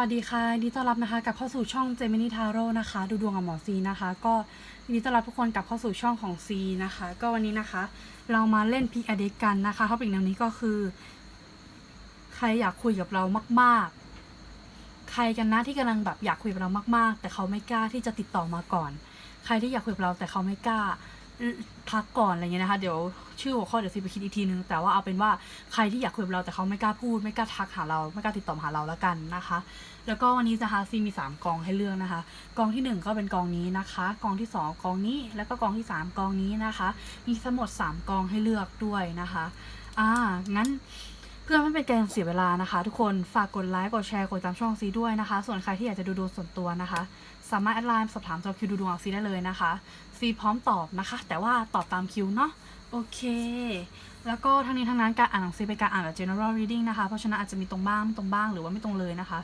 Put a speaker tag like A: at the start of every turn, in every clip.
A: วัสดีค่ะยินดีต้อนรับนะคะกลับเข้าสู่ช่องเจมินีทาโร่นะคะ ดูดวงกับหมอซีนะคะ ก็ยินดีต้อนรับทุกคนกลับเข้าสู่ช่องของซีนะคะ ก็วันนี้นะคะ เรามาเล่นพิกอเดกกันนะคะท็อปิกแนวนี้ก็คือ ใครอยากคุยกับเรามาก ๆ ใครกันนะที่กำลังแบบอยากคุยกับเรามาก ๆ แต่เขาไม่กล้าที่จะติดต่อมาก่อน ใครที่อยากคุยกับเราแต่เขาไม่กล้าพักก่อนอะไรเงี้ยนะคะ เดี๋ยวชื่อหัวข้อเดี๋ยวซีไปคิดอีกทีนึง แต่ว่าเอาเป็นว่าใครที่อยากคุยกับเราแต่เขาไม่กล้าพูด ไม่กล้าทักหาเรา ไม่กล้าติดต่อหาเราแล้วกันนะคะ แล้วก็วันนี้นะคะซีมีสามกองให้เลือกนะคะ กองที่หนึ่งก็เป็นกองนี้นะคะ กองที่สองกองนี้ แล้วก็กองที่สามกองนี้นะคะ มีทั้งหมดสามกองให้เลือกด้วยนะคะ อ่า งั้นเพื่อไม่เป็นการเสียเวลานะคะ ทุกคน ฝากกดไลค์ กดแชร์ กดตามช่องซีด้วยนะคะ ส่วนใครที่อยากจะดูดวงส่วนตัวนะคะ สามารถแอดไลน์สอบถามจอคิวดูดวงซีได้เลยนะคะ ซีพร้อมตอบนะคะ แต่ว่าตอบตามคิวเนาะ โอเคแล้วก็ทั้งนี้ทั้งนั้นการอ่านของซีเป็นการอ่านแบบ general reading นะคะ เพราะฉะนั้นอาจจะมีตรงบ้างไม่ตรงบ้างหรือว่าไม่ตรงเลยนะคะ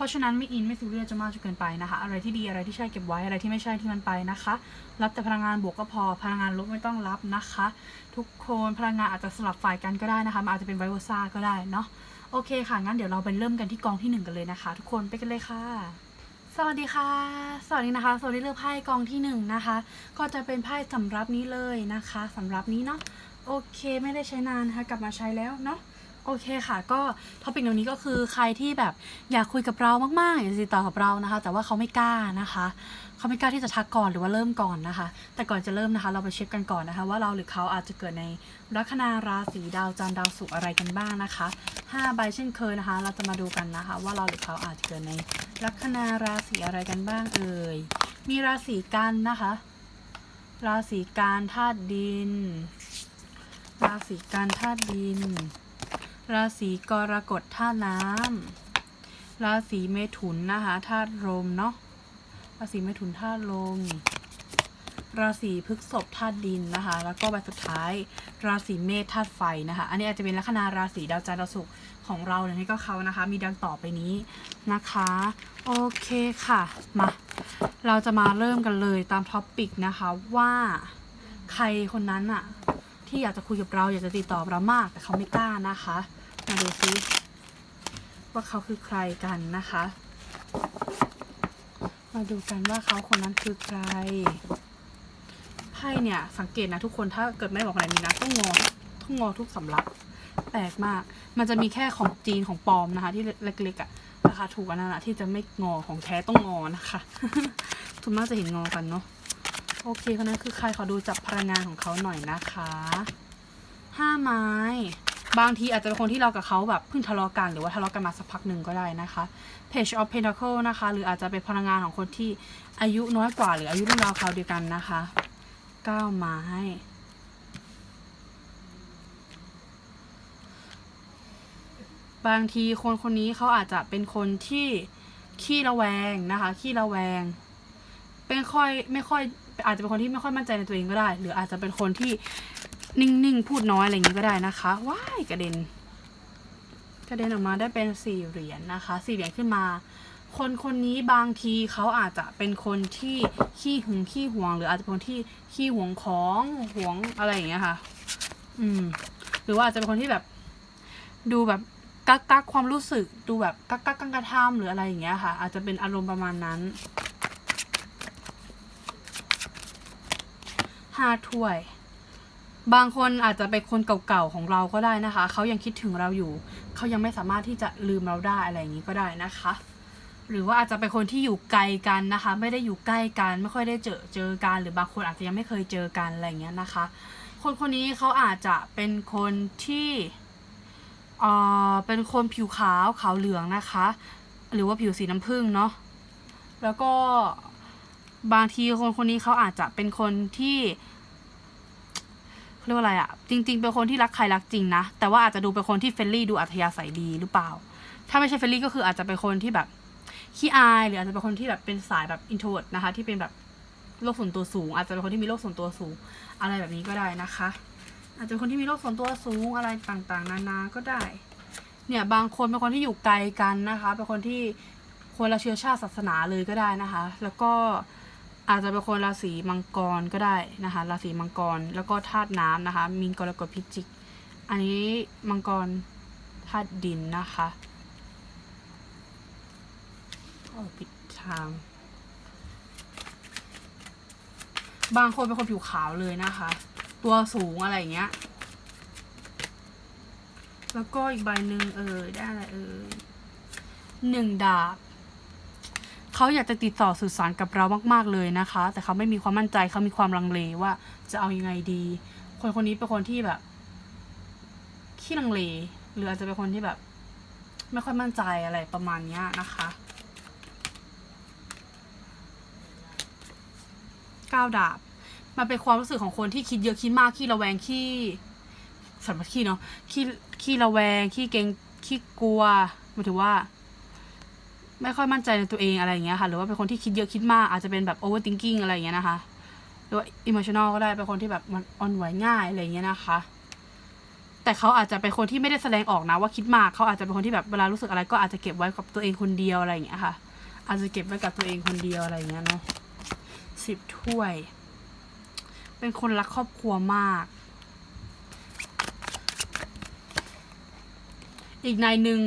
A: ราะฉะนั้นไม่อินไม่ซีเรียสจะมากจนเกินไปนะคะ อะไรที่ดีอะไรที่ใช่เก็บไว้อะไรที่ไม่ใช่ที่มันไปนะคะ รับแต่พลังงานบวกก็พอพลังงานลบไม่ต้องรับนะคะ ทุกคนพลังงานอาจจะสลับฝ่ายกันก็ได้นะคะมันอาจจะเป็นไวโอซ่าก็ได้เนาะโอเคค่ะ งั้นเดี๋ยวเราไปเริ่มกันที่กองที่หนึ่งกันเลยนะคะ ทุกคนไปกันเลยค่ะสวัสดีค่ะ สวัสดีนะคะ สวัสดีเลือกไพ่กองที่หนึ่งนะคะ ก็จะเป็นไพ่สำรับนี้เลยนะคะสำรับนี้เนาะ โอเค ไม่ได้ใช้นานนะคะ กลับมาใช้แล้วเนาะ โอเคค่ะ ก็ท็อปิกเดี๋ยวนี้ก็คือใครที่แบบอยากคุยกับเรามากๆอยากจะติดต่อกับเรานะคะ แต่ว่าเขาไม่กล้านะคะเขาไม่กล้าที่จะทักก่อนหรือว่าเริ่มก่อนนะคะ แต่ก่อนจะเริ่มนะคะ เราไปเช็คกันก่อนนะคะ ว่าเราหรือเขาอาจจะเกิดในลัคนาราศีดาวจันทร์ดาวศุกร์อะไรกันบ้างนะคะ5ใบเช่นเคยนะคะ เราจะมาดูกันนะคะ ว่าเราหรือเขาอาจจะเกิดในลัคนาราศีอะไรกันบ้างเอ่ยมีราศีกันนะคะ ราศีกันธาตุดิน ราศีกันธาตุดิน ราศีกรกฎธาตุน้ำราศีเมถุนนะคะธาตุลมเนาะราศีเมถุนธาตุลม ราศีพฤษภธาตุดินนะคะ แล้วก็ใบสุดท้าย ราศีเมษธาตุไฟนะคะ อันนี้อาจจะเป็นลัคนาราศีดาวจันทร์ดาวศุกร์ของเราเนี่ยนี่ก็เขานะคะ มีดังต่อไปนี้นะคะ โอเคค่ะ มา เราจะมาเริ่มกันเลยตามท็อปปิกนะคะว่าใครคนนั้นอะที่อยากจะคุยกับเราอยากจะติดต่อเรามากแต่เขาไม่กล้านะคะ มาดูซิว่าเขาคือใครกันนะคะ มาดูกันว่าเขาคนนั้นคือใครไพ่เนี่ยสังเกตนะทุกคนถ้าเกิดไม่บอกอะไรนี้นะต้องงอต้องงอทุกสำรับแปลกมาก มันจะมีแค่ของจีนของปลอมนะคะ ที่เล็กๆอะ่ะราคาถูกอันนั้นอะที่จะไม่งอของแท้ต้องงอนะคะทุกมากจะเห็นงอกันเนาะโอเคคนนั้นคือใครขอดูจับพลังงานของเขาหน่อยนะคะ ห้าไม้ บางทีอาจจะเป็นคนที่เรากับเขาแบบเพิ่งทะเลาะกันหรือว่าทะเลาะกันมาสักพักหนึ่งก็ได้นะคะ Page of Pentacle นะคะ หรืออาจจะเป็นพลังงานของคนที่อายุน้อยกว่าหรืออายุรุ่นราวคราวเดียวกันนะคะก้าไม้บางทีคนคนนี้เขาอาจจะเป็นคนที่ขี้ระแวงนะคะขี้ระแวง เป็นค่อยไม่ค่อยอาจจะเป็นคนที่ไม่ค่อยมั่นใจในตัวเองก็ได้ หรืออาจจะเป็นคนที่ นิ่งๆ พูดน้อยอะไรอย่างนี้ก็ได้นะคะว้ายกระเด็น กระเด็นออกมาได้เป็นสี่เหรียญนะคะสี่เหรียญขึ้นมา คนคนนี้บางทีเขาอาจจะเป็นคนที่ขี้หึงขี้หวง หรืออาจจะเป็นคนที่ขี้หวงของหวงอะไรอย่างเงี้ยค่ะ อืม หรือว่าอาจจะเป็นคนที่แบบ ดูแบบกักกักความรู้สึกดูแบบกักกักกังกระทำหรืออะไรอย่างเงี้ยค่ะ อาจจะเป็นอารมณ์ประมาณนั้นห้าถ้วย บางคนอาจจะเป็นคนเก่าๆของเราก็ได้นะคะ เขายังคิดถึงเราอยู่ เขายังไม่สามารถที่จะลืมเราได้อะไรอย่างนี้ก็ได้นะคะ หรือว่าอาจจะเป็นคนที่อยู่ไกลกันนะคะ ไม่ได้อยู่ใกล้กันไม่ค่อยได้เจอเจอกันหรือบางคนอาจจะยังไม่เคยเจอกันอะไรอย่างเงี้ยนะคะ คนคนนี้เขาอาจจะเป็นคนที่เอ่อเป็นคนผิวขาวขาวเหลืองนะคะ หรือว่าผิวสีน้ำผึ้งเนาะแล้วก็บางทีคนคนนี้เขาอาจจะเป็นคนที่ รียกว่าอะไรอะจริง ๆ เป็นคนที่รักใครรักจริงนะ แต่ว่าอาจจะดูเป็นคนที่เฟรนลี่ดูอัธยาศัยดีหรือเปล่า ถ้าไม่ใช่เฟรนลี่ก็คืออาจจะเป็นคนที่แบบขี้อายหรืออาจจะเป็นคนที่แบบเป็นสายแบบอินโทรดนะคะ ที่เป็นแบบโลกส่วนตัวสูง อาจจะเป็นคนที่มีโลกส่วนตัวสูง อะไรแบบนี้ก็ได้นะคะ อาจจะเป็นคนที่มีโลกส่วนตัวสูงอะไรต่างๆ นานาก็ได้ เนี่ยบางคนเป็นคนที่อยู่ไกลกันนะคะ เป็นคนที่คนละเชื้อชาติศาสนาเลยก็ได้นะคะ แล้วก็ อาจจะเป็นคนราศีมังกรก็ได้นะคะราศีมังกรแล้วก็ธาตุน้ำนะคะ มีนกรกฎพิจิก อันนี้มังกรธาตุดินนะคะโอ้ผิดทาง บางคนเป็นคนผิวขาวเลยนะคะ ตัวสูงอะไรอย่างเงี้ย แล้วก็อีกใบหนึ่งเออได้อะไรเออหนึ่งดาบ เขาอยากจะติดต่อสื่อสารกับเรามาก ๆเลยนะคะ แต่เขาไม่มีความมั่นใจเขามีความลังเลว่าจะเอายังไงดี คนคนนี้เป็นคนที่แบบขี้ลังเลหรืออาจจะเป็นคนที่แบบ ไม่ค่อยมั่นใจอะไรประมาณเนี้ยนะคะก้าวดาบมันเป็นความรู้สึกของคนที่คิดเยอะคิดมากขี้ระแวงขี้สัมผัสขี้เนาะขี้ขี้ระแวงขี้เกรงขี้กลัวหมายถึงว่า ไม่ค่อยมั่นใจในตัวเองอะไรอย่างเงี้ยค่ะ หรือว่าเป็นคนที่คิดเยอะคิดมากอาจจะเป็นแบบ overthinking อะไรอย่างเงี้ยนะคะหรือว่า emotional ก็ได้เป็นคนที่แบบมันอ่อนไหวง่ายอะไรอย่างเงี้ยนะคะ แต่เขาอาจจะเป็นคนที่ไม่ได้แสดงออกนะว่าคิดมากเขาอาจจะเป็นคนที่แบบเวลารู้สึกอะไรก็อาจจะเก็บไว้กับตัวเองคนเดียวอะไรอย่างเงี้ยค่ะ อาจจะเก็บไว้กับตัวเองคนเดียวอะไรอย่างเงี้ยเนาะสิบถ้วย เป็นคนรักครอบครัวมาก อีกนายหนึ่ง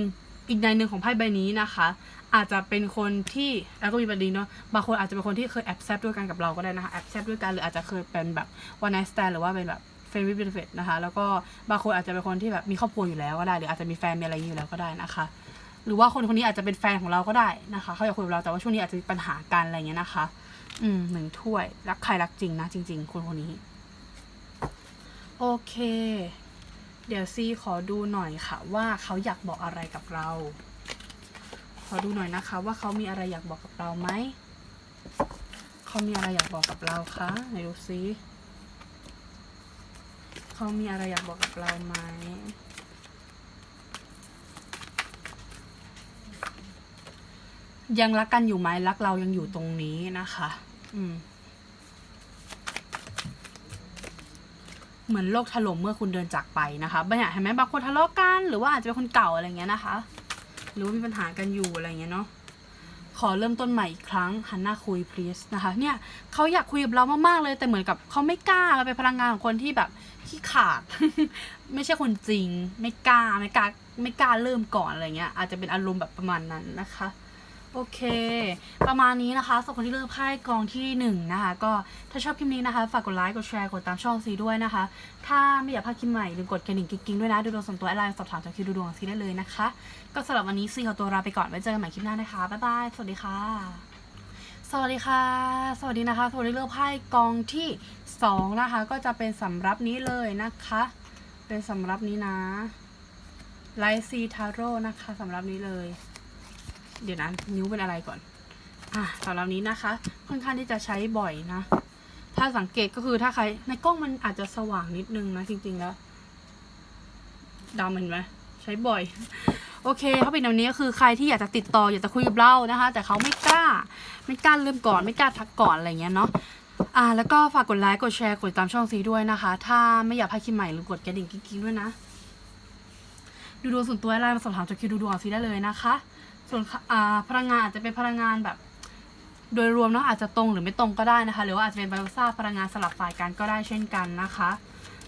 A: อีกนายหนึ่งของไพ่ใบนี้นะคะ อาจจะเป็นคนที่แล้วก็มีประเด็นเนาะบางคนอาจจะเป็นคนที่เคยแอบแซบด้วยกันกับเราก็ได้นะคะแอบแซบด้วยกันหรืออาจจะเคยเป็นแบบวันไนสแตนหรือว่าเป็นแบบเฟรนด์วิดเบนฟิตนะคะแล้วก็บางคนอาจจะเป็นคนที่แบบมีครอบครัวอยู่แล้วก็ได้หรืออาจจะมีแฟนมีอะไรอยู่แล้วก็ได้นะคะ หรือว่าคนคนนี้อาจจะเป็นแฟนของเราก็ได้นะคะเขาอยากคุยกับเราแต่ว่าช่วงนี้อาจจะมีปัญหากันอะไรเงี้ยนะคะ อืมหนึ่งถ้วยรักใครรักจริงนะจริง ๆ คนคนนี้ โอเค เดี๋ยวซีขอดูหน่อยค่ะ ว่าเขาอยากบอกอะไรกับเรา อดูหน่อยนะคะ ว่าเขามีอะไรอยากบอกกับเราไหม เขามีอะไรอยากบอกกับเราคะไหนดูซิเขามีอะไรอยากบอกกับเราไหมยังรักกันอยู่ไหมรักเรายังอยู่ตรงนี้นะคะ อืม เหมือนโลกถล่มเมื่อคุณเดินจากไปนะคะบางอย่างเห็นไหมบางคนทะเลาะกัน หรือว่าอาจจะเป็นคนเก่าอะไรเงี้ยนะคะ หรือว่ามีปัญหากันอยู่อะไรเงี้ยเนาะขอเริ่มต้นใหม่อีกครั้งหันหน้าคุย please นะคะเนี่ยเขาอยากคุยกับเรามากๆเลยแต่เหมือนกับเขาไม่กล้าเป็นพลังงานของคนที่แบบขี้ขาด ไม่ใช่คนจริง ไม่กล้าไม่กล้าไม่กล้าเริ่มก่อนอะไรเงี้ยอาจจะเป็นอารมณ์แบบประมาณนั้นนะคะ โอเค ประมาณนี้นะคะสำหรับคนที่เลือกไพ่กองที่หนึ่งนะคะ ก็ถ้าชอบคลิปนี้นะคะ ฝากกดไลค์ กดแชร์ กดตามช่องซีด้วยนะคะ ถ้าไม่อยากพลาดคลิปใหม่ลืมกดกระดิ่งกิ๊งๆด้วยนะ ดูดวงส่วนตัวแอดไลน์สอบถามจากคิวดูดวงซีได้เลยนะคะ ก็สำหรับวันนี้ซีขอตัวลาไปก่อน ไว้เจอกันใหม่คลิปหน้านะคะ บ๊ายบาย สวัสดีค่ะ สวัสดีค่ะ สวัสดีนะคะสวัสดีเลือกไพ่กองที่สองนะคะ ก็จะเป็นสำรับนี้เลยนะคะ เป็นสำรับนี้นะไลซีทาโร่นะคะสำรับนี้เลย เดี๋ยวนะนิ้วเป็นอะไรก่อน อะสำหรับนี้นะคะ ค่อนข้างที่จะใช้บ่อยนะ ถ้าสังเกตก็คือถ้าใคร ในกล้องมันอาจจะสว่างนิดนึงนะจริง ๆ แล้วดำเห็นไหมใช้บ่อย โอเคเขาเป็นแบบนี้ก็คือใครที่อยากจะติดต่ออยากจะคุยกับเรานะคะ แต่เขาไม่กล้า ไม่กล้าเริ่มก่อน ไม่กล้าทักก่อนอะไรเงี้ยเนาะอ่าแล้วก็ฝากกดไลค์กดแชร์กดติดตามช่องซีด้วยนะคะ ถ้าไม่อยากพลาดคลิปใหม่หรือกดกระดิ่งกิ๊งๆด้วยนะ ดูดวงส่วนตัวไลน์มาสอบถามจากคิวดูดวงของซีได้เลยนะคะ ส่วนพลังงานอาจจะเป็นพลังงานแบบ โดยรวมเนาะอาจจะตรงหรือไม่ตรงก็ได้นะคะ หรือว่าอาจจะเป็นไบโอซ่าพลังงานสลับฝ่ายกันก็ได้เช่นกันนะคะ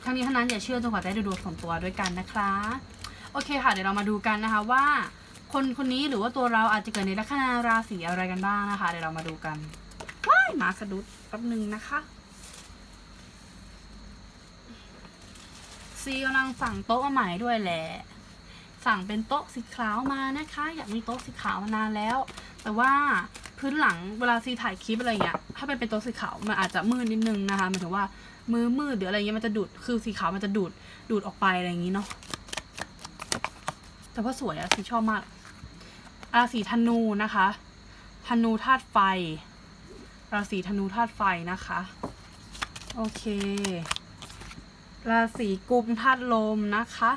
A: ทั้งนี้ทั้งนั้นอย่าเชื่อจนกว่าจะได้ดูดวงส่วนตัวด้วยกันนะคะ โอเคค่ะ เดี๋ยวเรามาดูกันนะคะว่า คนคนนี้หรือว่าตัวเราอาจจะเกิดในลัคนาราศีอะไรกันบ้างนะคะ เดี๋ยวเรามาดูกันว้ายหมาสะดุดแป๊บหนึงนะคะซีกำลังสั่งโต๊ะใหม่ด้วยแหละ สั่งเป็นโต๊ะสีขาวมานะคะ อยากมีโต๊ะสีขาวมานานแล้ว แต่ว่าพื้นหลังเวลาซีถ่ายคลิปอะไรเงี้ยถ้าเป็นเป็นโต๊ะสีขาวมันอาจจะมืดนิดนึงนะคะหมายถึงว่ามือมืดหรืออะไรเงี้ยมันจะดูดคือสีขาวมันจะดูดดูดออกไปอะไรอย่างงี้เนาะแต่ว่าสวยอะซีชอบมากราศีธนูนะคะธนูธาตุไฟ ราศีธนูธาตุไฟนะคะ โอเค ราศีกุมธาตุลมนะคะ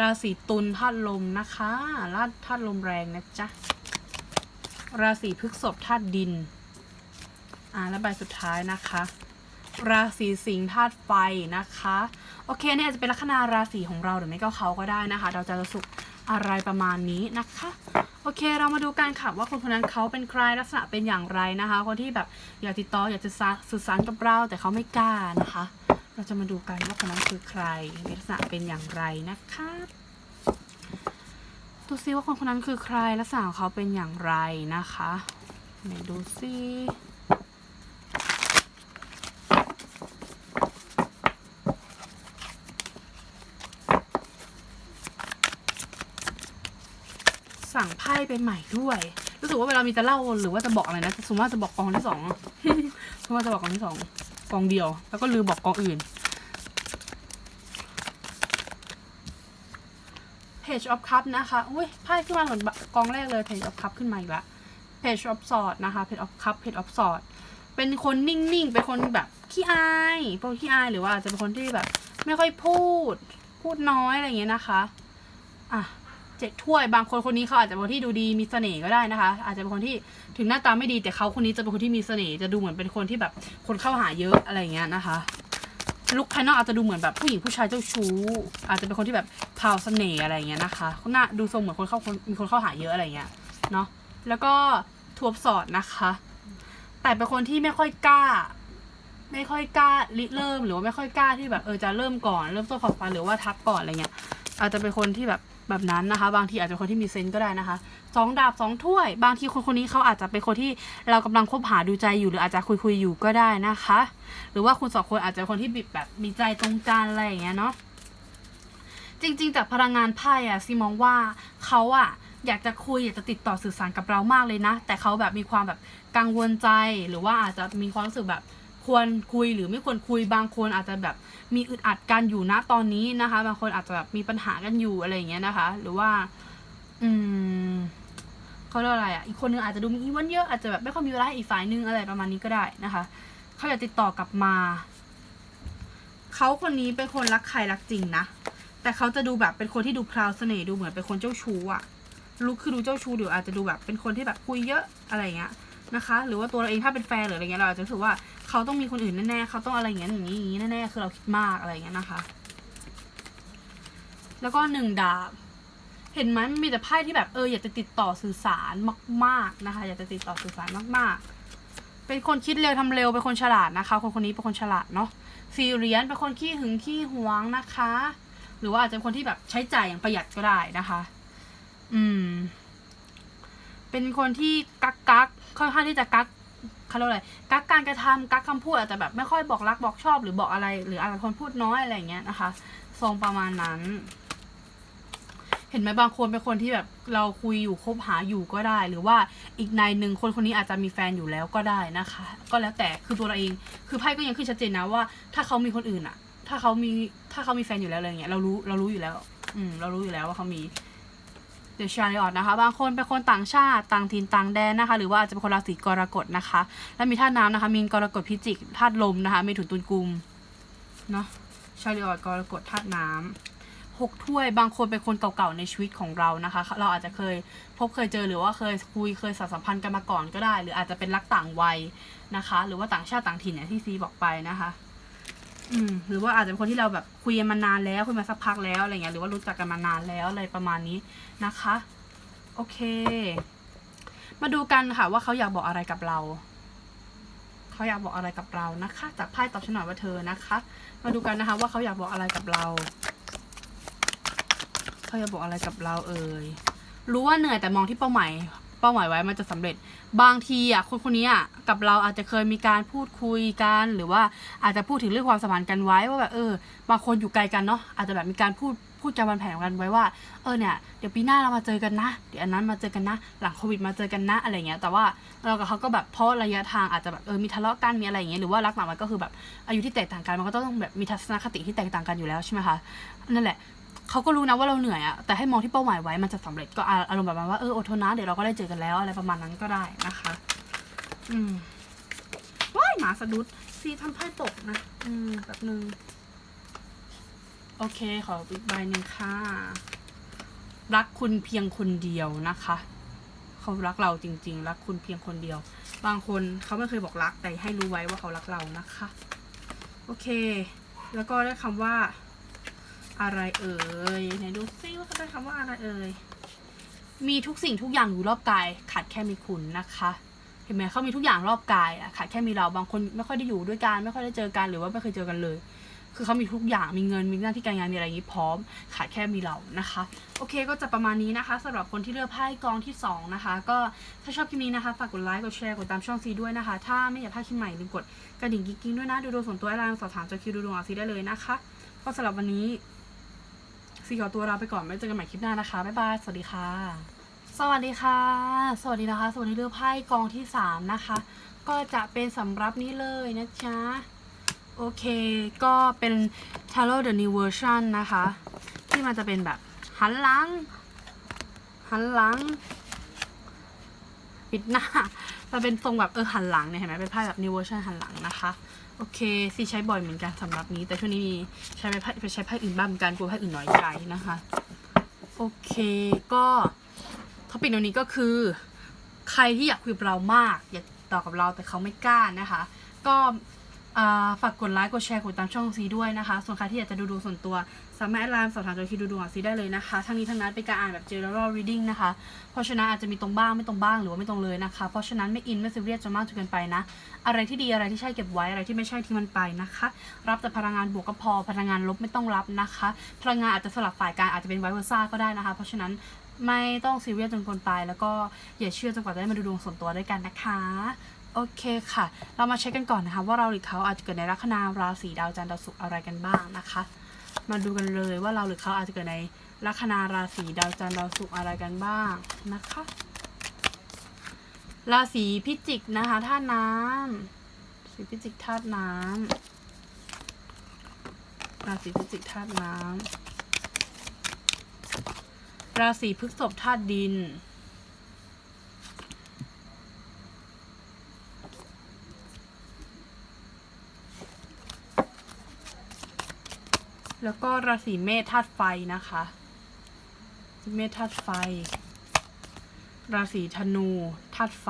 A: ราศีตุลธาตุลมนะคะราธาตุลมแรงนะจ๊ะ ราศีพฤษภธาตุดิน อ่าแล้วใบสุดท้ายนะคะ ราศีสิงห์ธาตุไฟนะคะ โอเคเนี่ยอาจจะเป็นลัคนาราศีของเราหรือไม่ก็เขาก็ได้นะคะ เราจะสุขอะไรประมาณนี้นะคะ โอเคเรามาดูกันค่ะว่าคนคนนั้นเขาเป็นใครลักษณะเป็นอย่างไรนะคะ คนที่แบบอยากติดต่ออยากจะสื่อสารกับเราแต่เขาไม่กล้านะคะ เราจะมาดูกันว่าคนนั้นคือใครมีลักษณะเป็นอย่างไรนะคะดูซิว่าคนคนนั้นคือใครและสาวเขาเป็นอย่างไรนะคะไหนดูซิสั่งไพ่ไปใหม่ด้วย รู้สึกว่าเวลามีจะเล่าหรือว่าจะบอกอะไรนะสมมติว่าจะบอกกองที่สองสมมติว่าจะบอกกองที่สอง กองเดียว แล้วก็ลืมบอกกองอื่น Page of Cup นะคะ อุ้ยไพ่ขึ้นมาเหมือนกองแรกเลย Page of Cup ขึ้นมาอีกละ Page of Sword นะคะ Page of Cup Page of Sword เป็นคนนิ่งๆ เป็นคนแบบขี้อายเป็นคนขี้อายหรือว่าอาจจะเป็นคนที่แบบ ไม่ค่อยพูด พูดน้อยอะไรอย่างเงี้ยนะคะ อะ เจ็ดถ้วย บางคนคนนี้เขาอาจจะเป็นคนที่ดูดีมีเสน่ห์ก็ได้นะคะ อาจจะเป็นคนที่ถึงหน้าตาไม่ดีแต่เขาคนนี้จะเป็นคนที่มีเสน่ห์จะดูเหมือนเป็นคนที่แบบคนเข้าหาเยอะอะไรเงี้ยนะคะลุคภายนอกอาจจะดูเหมือนแบบผู้หญิงผู้ชายเจ้าชู้ อาจจะเป็นคนที่แบบพราวเสน่ห์อะไรเงี้ยนะคะหน้าดูทรงเหมือนคนเข้าคนมีคนเข้าหาเยอะอะไรเงี้ยเนาะแล้วก็ทวบสอดนะคะ แต่เป็นคนที่ไม่ค่อยกล้า ไม่ค่อยกล้าริเริ่มหรือว่าไม่ค่อยกล้าที่แบบเออจะเริ่มก่อนเริ่มต้นความฝันหรือว่าทักก่อนอะไรเงี้ยอาจจะเป็นคนที่แบบ แบบนั้นนะคะ บางทีอาจจะคนที่มีเซนส์ก็ได้นะคะสองดาบสองถ้วย บางทีคนคนนี้เขาอาจจะเป็นคนที่เรากำลังคบหาดูใจอยู่หรืออาจจะคุยคุยอยู่ก็ได้นะคะ หรือว่าคุณสองคนอาจจะคนที่แบบมีใจตรงกันอะไรอย่างเงี้ยเนาะจริง ๆ จากพลังงานไพ่อะซีมองว่าเขาอะอยากจะคุยอยากจะติดต่อสื่อสารกับเรามากเลยนะ แต่เขาแบบมีความแบบกังวลใจหรือว่าอาจจะมีความรู้สึกแบบ ควรคุยหรือไม่ควรคุยบางคนอาจจะแบบมีอึดอัดกันอยู่นะตอนนี้นะคะ บางคนอาจจะแบบมีปัญหากันอยู่อะไรอย่างเงี้ยนะคะ หรือว่า อืมเขาเรียกอะไรอะอีกคนนึงอาจจะดูมีอีเวนต์เยอะอาจจะแบบไม่ค่อยมีเวลาให้อีกฝ่ายนึงอะไรประมาณนี้ก็ได้นะคะเขาอยากติดต่อกลับมาเขาคนนี้เป็นคนรักใครรักจริงนะแต่เขาจะดูแบบเป็นคนที่ดูพราวเสน่ห์ดูเหมือนเป็นคนเจ้าชู้อะลุกคือดูเจ้าชู้หรืออาจจะดูแบบเป็นคนที่แบบคุยเยอะอะไรอย่างเงี้ย นะคะ หรือว่าตัวเราเองถ้าเป็นแฟนหรืออะไรเงี้ยเราอาจจะรู้สึกว่าเขาต้องมีคนอื่นแน่ๆเขาต้องอะไรอย่างเงี้ยอย่างนี้อย่างนี้แน่ๆคือเราคิดมากอะไรเงี้ยนะคะ แล้วก็หนึ่งดาบ เห็นไหมมันมีแต่ไพ่ที่แบบเอออยากจะติดต่อสื่อสารมาก ๆนะคะ อยากจะติดต่อสื่อสารมากๆ เป็นคนคิดเร็วทำเร็วเป็นคนฉลาดนะคะ คนคนนี้เป็นคนฉลาดเนาะซีเรียนเป็นคนขี้หึงขี้หวงนะคะ หรือว่าอาจจะเป็นคนที่แบบใช้จ่ายอย่างประหยัดก็ได้นะคะ อืม เป็นคนที่กักกัก ค่อนข้างที่จะกักเขาเรียกว่าอะไรกักการกระทำกักคำพูดอาจจะแบบไม่ค่อยบอกรักบอกชอบหรือบอกอะไร หรืออาจจะคนพูดน้อยอะไรอย่างเงี้ยนะคะทรงประมาณนั้น เห็นไหมบางคนเป็นคนที่แบบเราคุยอยู่คบหาอยู่ก็ได้ หรือว่าอีกนายหนึ่งคนคนนี้อาจจะมีแฟนอยู่แล้วก็ได้นะคะ ก็แล้วแต่คือตัวเราเอง คือไพ่ก็ยังขึ้นชัดเจนนะว่า ถ้าเขามีคนอื่นอะถ้าเขามีถ้าเขามีแฟนอยู่แล้วอะไรเงี้ยเรารู้เรารู้อยู่แล้ว อืม เรารู้อยู่แล้วว่าเขามี เดอชาริออตนะคะ บางคนเป็นคนต่างชาติต่างถิ่นต่างแดนนะคะ หรือว่าอาจจะเป็นคนราศีกรกฎนะคะ แล้วมีธาตุน้ำนะคะ มีนกรกฎพิจิกธาตุลมนะคะ มีถุนตุนกุมเนาะชาริออตกรกฎธาตุน้ำหกถ้วยบางคนเป็นคนเก่าๆในชีวิตของเรานะคะ เราอาจจะเคยพบเคยเจอหรือว่าเคยคุยเคยสานสัมพันธ์กันมาก่อนก็ได้ หรืออาจจะเป็นรักต่างวัยนะคะ หรือว่าต่างชาติต่างถิ่นอย่างที่ซีบอกไปนะคะ อืมหรือว่าอาจจะเป็นคนที่เราแบบคุยกันมานานแล้วคุยมาสักพักแล้วอะไรเงี้ยหรือว่ารู้จักกันมานานแล้วอะไรประมาณนี้นะคะ โอเค มาดูกันค่ะ ว่าเขาอยากบอกอะไรกับเราเขาอยากบอกอะไรกับเรานะคะ จากไพ่ตอบฉันหน่อยว่าเธอนะคะ มาดูกันนะคะ ว่าเขาอยากบอกอะไรกับเราเขาอยากบอกอะไรกับเราเอ่ยรู้ว่าเหนื่อยแต่มองที่เป้าหมาย เป้าหมายไว้มันจะสำเร็จ บางทีอะคนคนนี้อะกับเราอาจจะเคยมีการพูดคุยกันหรือว่าอาจจะพูดถึงเรื่องความสัมพันธ์กันไว้ว่าแบบเออบางคนอยู่ไกลกันเนาะอาจจะแบบมีการพูดพูดจาวันแผนกันไว้ว่า เออเนี่ย เดี๋ยวปีหน้าเรามาเจอกันนะ เดี๋ยวอันนั้นมาเจอกันนะ หลังโควิดมาเจอกันนะอะไรเงี้ย แต่ว่าเรากับเขาก็แบบเพราะระยะทางอาจจะแบบเออมีทะเลาะกันมีอะไรอย่างเงี้ย หรือว่ารักหลังมันก็คือแบบอายุที่แตกต่างกันมันก็ต้องแบบมีทัศนคติที่แตกต่างกันอยู่แล้วใช่ไหมคะ นั่นแหละ เขาก็รู้นะว่าเราเหนื่อยอะแต่ให้มองที่เป้าหมายไว้มันจะสำเร็จก็อารมณ์แบบว่าเอออดทนนะเดี๋ยวเราก็ได้เจอกันแล้วอะไรประมาณนั้นก็ได้นะคะ อืมว้ายหมาสะดุดซีทำไพ่ตกนะ อืมแบบนึง โอเค ขออีกใบหนึ่งค่ะ รักคุณเพียงคนเดียวนะคะเขารักเราจริง ๆ รักคุณเพียงคนเดียว บางคนเขาไม่เคยบอกรักแต่ให้รู้ไว้ว่าเขารักเรานะคะ โอเค แล้วก็ได้คำว่า อะไรเอ่ยไหนดูซิว่าเขาได้คำว่าอะไรเอ่ยมีทุกสิ่งทุกอย่างอยู่รอบกายขาดแค่มีคุณนะคะ เห็นไหมเขามีทุกอย่างรอบกายอะขาดแค่มีเราบางคนไม่ค่อยได้อยู่ด้วยกันไม่ค่อยได้เจอกันหรือว่าไม่เคยเจอกันเลย คือเขามีทุกอย่างมีเงินมีหน้าที่การงานมีอะไรอย่างนี้พร้อม ขาดแค่มีเรานะคะ โอเคก็จะประมาณนี้นะคะสำหรับคนที่เลือกไพ่กองที่สองนะคะ ก็ถ้าชอบคลิปนี้นะคะฝากกดไลค์กดแชร์กดตามช่องซีด้วยนะคะ ถ้าไม่อยากพลาดคลิปใหม่ลืมกดกระดิ่งกิ๊งๆด้วยนะดูดวงส่วนตัวไลน์สอบถามจอคิวดูดวงอาซีได้เลยนะคะก็สำหรับวันนี้ ซีขอตัวลาไปก่อนไว้เจอกันใหม่คลิปหน้านะคะ บ๊ายบาย สวัสดีค่ะ สวัสดีค่ะ สวัสดีนะคะ สวัสดีเลือไพ่กองที่สามนะคะ ก็จะเป็นสำรับนี้เลยนะจ๊ะ โอเค ก็เป็น Tarot the New Version นะคะ ที่มันจะเป็นแบบหันหลัง หันหลัง ปิดหน้ามันเป็นทรงแบบเออหันหลังเนี่ยเห็นไหมเป็นผ้าแบบนิวเวอร์ชันหันหลังนะคะโอเคซีใช้บ่อยเหมือนกันสำหรับนี้ แต่ช่วงนี้มีใช้ไปผ้าไปใช้ผ้าอื่นบ้างเหมือนกันกลัวผ้าอื่นน้อยใจนะคะโอเคก็ท็อปิกวันนี้ก็คือ ใครที่อยากคุยกับเรามาก อยากต่อกับเราแต่เขาไม่กล้านะคะ ก็ ฝากกดไลค์กดแชร์กดตามช่องซีด้วยนะคะ ส่วนใครที่อยากจะดูดวงส่วนตัว สามารถแอดไลน์สอบถามตัวคิดดูดวงกับซีได้เลยนะคะ ทั้งนี้ทั้งนั้นเป็นการอ่านแบบ general reading นะคะ เพราะฉะนั้นอาจจะมีตรงบ้างไม่ตรงบ้างหรือว่าไม่ตรงเลยนะคะ เพราะฉะนั้นไม่อินไม่ซีเรียสจนมากจนเกินไปนะ อะไรที่ดีอะไรที่ใช่เก็บไว้อะไรที่ไม่ใช่ที่มันไปนะคะ รับแต่พลังงานบวกก็พอพลังงานลบไม่ต้องรับนะคะ พลังงานอาจจะสลับฝ่ายการอาจจะเป็นไวเวอร์ซ่าก็ได้นะคะ เพราะฉะนั้นไม่ต้องซีเรียสจนเกินไป แล้วก็อย่าเชื่อจนกว่าจะได้มาดูดวงส่วนตัวด้วยกันนะคะ โอเคค่ะ เรามาเช็คกันก่อนนะคะ ว่าเราหรือเขาอาจจะเกิดในลัคนาราศีดาวจันทร์ดาวศุกร์อะไรกันบ้างนะคะ มาดูกันเลยว่าเราหรือเขาอาจจะเกิดในลัคนาราศีดาวจันทร์ดาวศุกร์อะไรกันบ้างนะคะ ราศีพิจิกนะคะธาตุน้ำราศีพิจิกธาตุน้ำราศีพิจิกธาตุน้ำราศีพฤษภธาตุดิน แล้วก็ราศีเมษธาตุไฟนะคะเมษธาตุไฟ ราศีธนูธาตุไฟ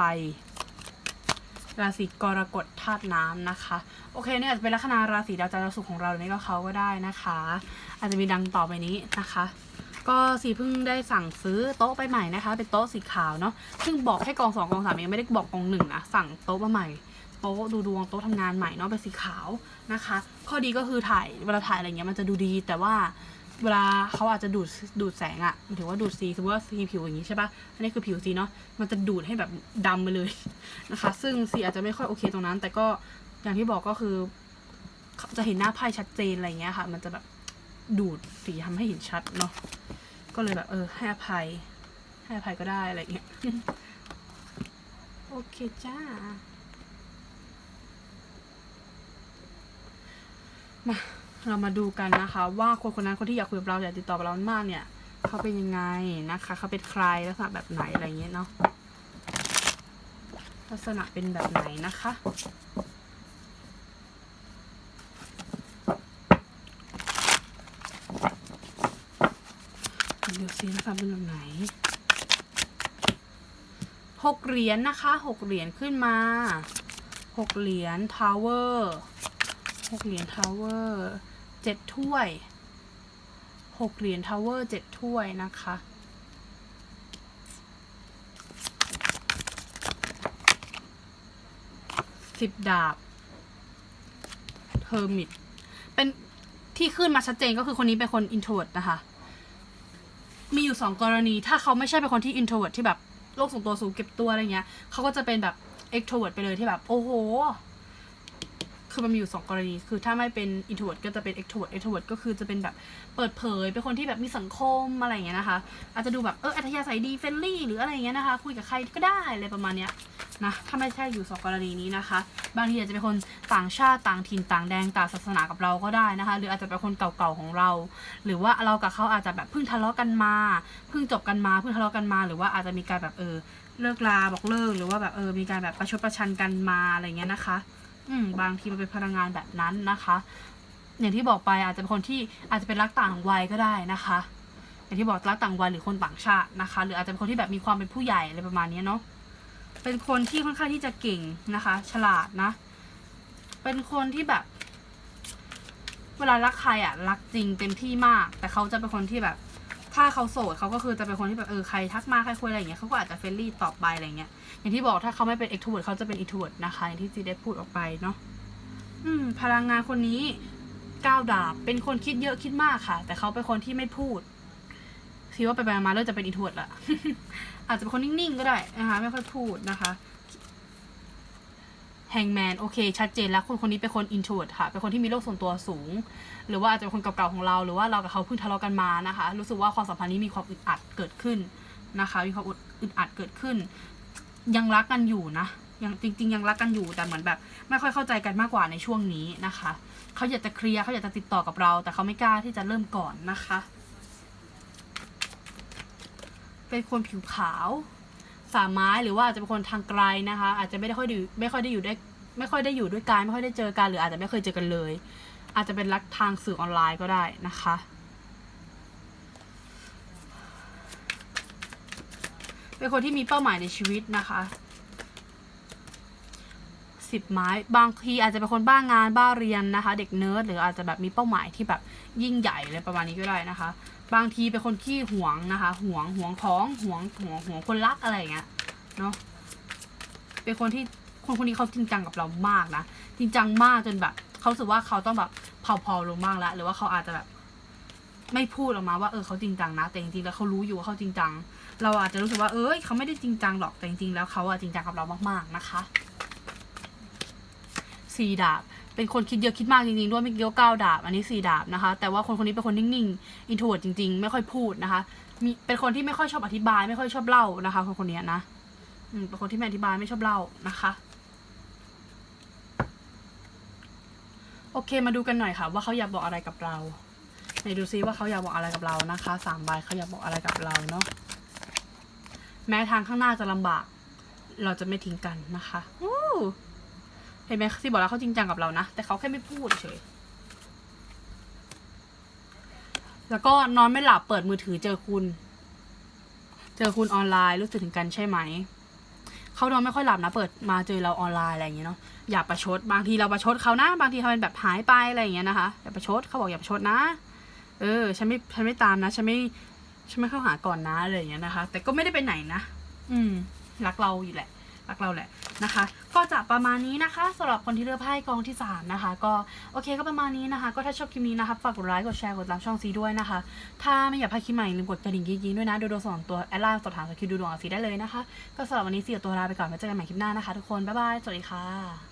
A: ราศีกรกฎธาตุน้ำนะคะ โอเคเนี่ยอาจจะเป็นลัคนาราศีดาวจันทร์ดาวศุกร์ของเราหรือไม่ก็เขาก็ได้นะคะ อาจจะมีดังต่อไปนี้นะคะก็สีเพิ่งได้สั่งซื้อโต๊ะไปใหม่นะคะ เป็นโต๊ะสีขาวเนาะซึ่งบอกแค่กองสองกองสามยังไม่ได้บอกกองหนึ่งนะสั่งโต๊ะมาใหม่ โต๊ะดูดวงโต๊ะทำงานใหม่เนาะเป็นสีขาวนะคะ ข้อดีก็คือถ่ายเวลาถ่ายอะไรเงี้ยมันจะดูดี แต่ว่าเวลาเขาอาจจะดูดดูดแสงอะมายถึงว่าดูดสีสมมติว่าสีผิวอย่างนี้ใช่ปะอันนี้คือผิวสีเนาะมันจะดูดให้แบบดำไปเลยนะคะ ซึ่งสีอาจจะไม่ค่อยโอเคตรงนั้น แต่ก็อย่างที่บอกก็คือจะเห็นหน้าไพ่ชัดเจนอะไรเงี้ยค่ะ มันจะแบบดูดสีทำให้เห็นชัดเนาะก็เลยแบบเออให้อภัยให้อภัยก็ได้อะไรเงี้ยโอเคจ้า มาเรามาดูกันนะคะ ว่าคนคนนั้นคนที่อยากคุยกับเราอยากติดต่อกับเรามากเนี่ยเขาเป็นยังไงนะคะเขาเป็นใครลักษณะแบบไหนอะไรเงี้ยเนาะลักษณะเป็นแบบไหนนะคะเดี๋ยวสินะคะเป็นแบบไหนหกเหรียญนะคะหกเหรียญขึ้นมาหกเหรียญทาวเวอร์ หกเหรียญทาวเวอร์เจ็ดถ้วยหกเหรียญทาวเวอร์เจ็ดถ้วยนะคะสิบดาบเทอร์มิตเป็นที่ขึ้นมาชัดเจนก็คือคนนี้เป็นคนอินโทรดนะคะ มีอยู่สองกรณีถ้าเขาไม่ใช่เป็นคนที่ introvert ที่แบบโลกส่วนตัวสูงเก็บตัวอะไรเงี้ยเขาก็จะเป็นแบบ extrovert ไปเลยที่แบบ โอ้โห คือมันมีอยู่สองกรณี คือถ้าไม่เป็น introvert ก็จะเป็น extrovert extrovert ก็คือจะเป็นแบบเปิดเผย เป็นคนที่แบบมีสังคมอะไรอย่างเงี้ยนะคะ อาจจะดูแบบเอออัธยาศัยดีเฟรนลี่หรืออะไรอย่างเงี้ยนะคะ คุยกับใครก็ได้อะไรประมาณเนี้ยนะ ถ้าไม่ใช่อยู่สองกรณีนี้นะคะ บางทีอาจจะเป็นคนต่างชาติต่างถิ่นต่างแดงต่างศาสนากับเราก็ได้นะคะ หรืออาจจะเป็นคนเก่าๆของเรา หรือว่าเรากับเขาอาจจะแบบเพิ่งทะเลาะกันมา เพิ่งจบกันมา เพิ่งทะเลาะกันมา หรือว่าอาจจะมีการแบบเออเลิกลาบอกเลิกหรือว่าแบบเออมีการแบบประชดประชันกันมาอะไรเงี้ยนะคะ อืมบางทีมันเป็นพลังงานแบบนั้นนะคะ อย่างที่บอกไปอาจจะเป็นคนที่อาจจะเป็นรักต่างวัยก็ได้นะคะ อย่างที่บอกรักต่างวัยหรือคนต่างชาตินะคะ หรืออาจจะเป็นคนที่แบบมีความเป็นผู้ใหญ่อะไรประมาณนี้เนาะเป็นคนที่ค่อนข้างที่จะเก่งนะคะ ฉลาดนะ เป็นคนที่แบบ เวลารักใครอะรักจริงเต็มที่มาก แต่เขาจะเป็นคนที่แบบ ถ้าเขาโสดเขาก็คือจะเป็นคนที่แบบเออใครทักมาใครคุยอะไรอย่างเงี้ยเขาก็อาจจะเฟรนลี่ตอบไปอะไรเงี้ยอย่างที่บอกถ้าเขาไม่เป็น extrovert เขาจะเป็น introvert นะคะอย่างที่จีได้พูดออกไปเนาะอืม พลังงานคนนี้ก้าวดาบเป็นคนคิดเยอะคิดมากค่ะ แต่เขาเป็นคนที่ไม่พูดคิดว่าไปไปมาเริ่มจะเป็นอินทวดละอาจจะเป็นคนนิ่งๆก็ได้นะคะ ไม่ค่อยพูดนะคะ แฮงแมนโอเค ชัดเจนแล้วคนคนนี้เป็นคนอินทวดค่ะ เป็นคนที่มีโลกส่วนตัวสูง หรือว่าอาจจะเป็นคนเก่าๆของเรา หรือว่าเรากับเขาเพิ่งทะเลาะกันมานะคะ รู้สึกว่าความสัมพันธ์นี้มีความอึดอัดเกิดขึ้นนะคะ มีความอึดอัดเกิดขึ้น ยังรักกันอยู่นะ ยังจริง ๆ ยังรักกันอยู่ แต่เหมือนแบบ ไม่ค่อยเข้าใจกันมากกว่าในช่วงนี้นะคะ เขาอยากจะเคลียร์เขาอยากจะติดต่อกับเรา แต่เขาไม่กล้าที่จะเริ่มก่อนนะคะ เป็นคนผิวขาว สามไม้หรือว่าอาจจะเป็นคนทางไกลนะคะ อาจจะไม่ได้ค่อยด้อยู่ไม่ค่อยได้อยู่ด้วยไม่ค่อยได้อยู่ด้วยกันไม่ค่อยได้เจอกันหรืออาจจะไม่เคยเจอกันเลย อาจจะเป็นรักทางสื่อออนไลน์ก็ได้นะคะ เป็นคนที่มีเป้าหมายในชีวิตนะคะสิบไม้บางทีอาจจะเป็นคนบ้างงานบ้าเรียนนะคะ เด็กเนิร์ดหรืออาจจะแบบมีเป้าหมายที่แบบยิ่งใหญ่อะไรประมาณนี้ก็ได้นะคะ บางทีเป็นคนขี้หวงนะคะหวงหวงของหวงหวงหวงคนรักอะไรอย่างเงี้ยเนาะเป็นคนที่คนคนนี้เขาจริงจังกับเรามากนะจริงจังมากจนแบบเขาสึกว่าเขาต้องแบบเผาๆลงบ้างแล้วหรือว่าเขาอาจจะแบบ ไม่พูดออกมาว่าเออเขาจริงจังนะ แต่จริงๆแล้วเขารู้อยู่ว่าเขาจริงจัง เราอาจจะรู้สึกว่าเอ้ยเขาไม่ได้จริงจังหรอกแต่จริงๆแล้วเขาอะจริงจังกับเรามากๆนะคะ สี่ดาบ เป็นคนคิดเยอะคิดมากจริงๆ ด้วยไม่เกี่ยวเก้าดาบ อันนี้สี่ดาบนะคะ แต่ว่าคนคนนี้เป็นคนนิ่งๆ อินโทรดจริง ๆ ไม่ค่อยพูดนะคะ มีเป็นคนที่ไม่ค่อยชอบอธิบาย ไม่ค่อยชอบเล่านะคะ คนคนนี้นะอืมเป็นคนที่ไม่อธิบายไม่ชอบเล่านะคะ โอเคมาดูกันหน่อยค่ะ ว่าเขาอยากบอกอะไรกับเราไหนดูซิว่าเขาอยากบอกอะไรกับเรานะคะสามใบเขาอยากบอกอะไรกับเราเนาะแม้ทางข้างหน้าจะลำบาก เราจะไม่ทิ้งกันนะคะ อู้ ห็นไหมที่บอกแล้วเขาจริงจังกับเรานะ แต่เขาแค่ไม่พูดเฉย แล้วก็นอนไม่หลับเปิดมือถือเจอคุณ เจอคุณออนไลน์รู้สึกถึงกันใช่ไหม เขานอนไม่ค่อยหลับนะเปิดมาเจอเราออนไลน์อะไรอย่างเงี้ยเนาะ อย่าประชด บางทีเราประชดเขานะ บางทีเขาเป็นแบบหายไปอะไรอย่างเงี้ยนะคะ อย่าประชดเขาบอกอย่าประชดนะ เออ ฉันไม่ ฉันไม่ตามนะ ฉันไม่ ฉันไม่เข้าหาก่อนนะอะไรอย่างเงี้ยนะคะ แต่ก็ไม่ได้ไปไหนนะ อืม รักเราอยู่แหละักเราแหละนะคะ ก็จะประมาณนี้นะคะสำหรับคนที่เลือกไพ่กองที่สามนะคะ ก็โอเคก็ประมาณนี้นะคะ ก็ถ้าชอบคลิปนี้นะคะฝากกดไลค์กดแชร์กดตามช่องซีด้วยนะคะ ถ้าไม่อยากพลาดคลิปใหม่ลืมกดกระดิ่งกิ๊งๆด้วยนะดูดวงสองตัวแอดไลน์สอบถามสกิลดูดวงกับซีได้เลยนะคะ ก็สำหรับวันนี้เสียตัวลาไปก่อนไว้เจอกันใหม่คลิปหน้านะคะ ทุกคนบ๊ายบายสวัสดีค่ะ